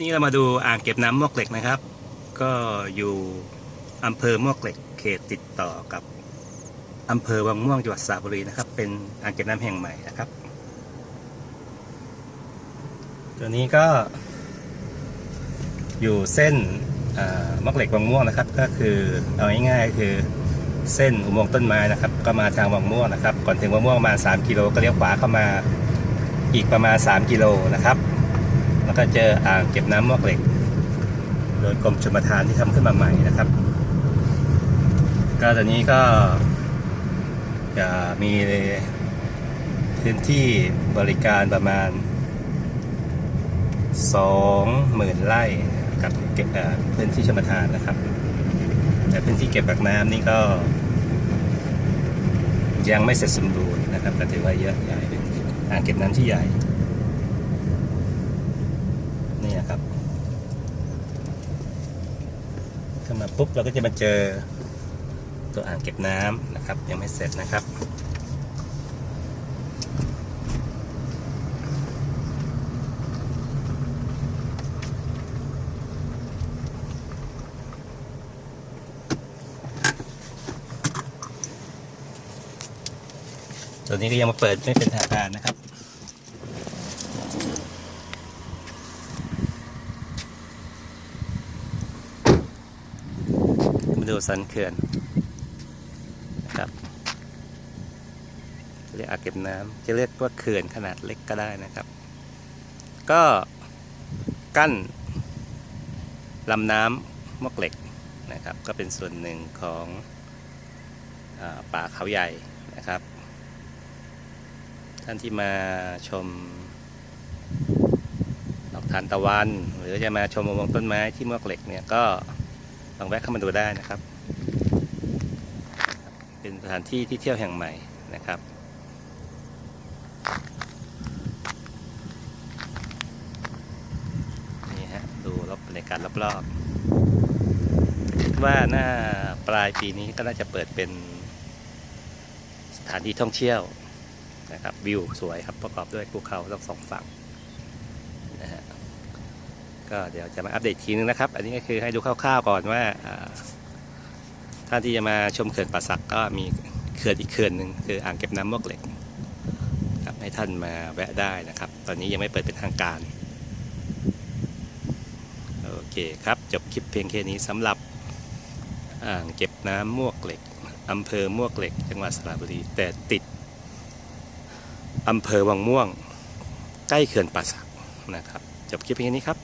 นี่เรามาดูอ่างเก็บน้ำมวกเหล็กนะครับ ก็อยู่อำเภอมวกเหล็กเขตติดต่อกับอำเภอวังม่วงจังหวัดสระบุรีนะครับ เป็นอ่างเก็บน้ำแห่งใหม่นะครับ ตัวนี้ก็ อยู่เส้นอมวกเหล็กวังม่วงนะครับ ก็คือเอาง่ายๆคือเส้นอุโมงค์ต้นไม้นะครับ ก็มาทางวังม่วงนะครับ ก่อนถึงวังม่วงประมาณ3กิโลก็เลี้ยวขวาเข้ามาอีกประมาณ 3 กิโลนะครับ แล้วก็เจออ่างเก็บน้ำมวกเหล็ก โดยกรมชลประทานที่ทำขึ้นมาใหม่นะครับ ก็ตอนนี้ก็จะมีพื้นที่บริการประมาณ 20,000ไร่กับเก็บเอ่อพื้นที่ชลประทานนะครับ แต่พื้นที่เก็บกักน้ำนี่ก็ ยังไม่เสร็จสมบูรณ์นะครับก็ถือว่าเยอะใหญ่เป็นอ่างเก็บน้ำที่ใหญ่ นี่นะครับเข้ามาปุ๊บเราก็จะมาเจอตัวอ่างเก็บน้ำนะครับ ยังไม่เสร็จนะครับตัวนี้ก็ยังมาเปิดไม่เป็นทางการนะครับ ดูสันเขื่อนนะครับเรียกอ่างเก็บน้ำจะเรียกว่าเขื่อนขนาดเล็กก็ได้นะครับ ก็กั้นลำน้ำมวกเหล็กนะครับ ก็เป็นส่วนหนึ่งของอป่าเขาใหญ่นะครับ ท่านที่มาชมดอกทานตะวัน หรือจะมาชมอุโมงค์ต้นไม้ที่มวกเหล็กเนี่ยก็ ลองแวะเข้ามาดูได้นะครับ เป็นสถานที่ที่เที่ยวแห่งใหม่นะครับนี่ฮะดูรอบบรรยากาศรอบๆคิดว่าหน้าปลายปีนี้ก็น่าจะเปิดเป็นสถานที่ท่องเที่ยวนะครับวิวสวยครับประกอบด้วยภูเขาทั้งสองฝั่ง ก็เดี๋ยวจะมาอัปเดตทีนึงนะครับ อันนี้ก็คือให้ดูคร่าวๆก่อนว่าท่านที่จะมาชมเขื่อนป่าสักก็มีเขื่อนอีกเขื่อนหนึ่งคืออ่างเก็บน้ำมวกเหล็กครับให้ท่านมาแวะได้นะครับ ตอนนี้ยังไม่เปิดเป็นทางการโอเคครับจบคลิปเพียงแค่นี้สำหรับอ่างเก็บน้ำมวกเหล็กอำเภอมวกเหล็ก จังหวัดสระบุรีแต่ติดอำเภอวังม่วง ใกล้เขื่อนป่าสักนะครับจบคลิปเพียงนี้ครับ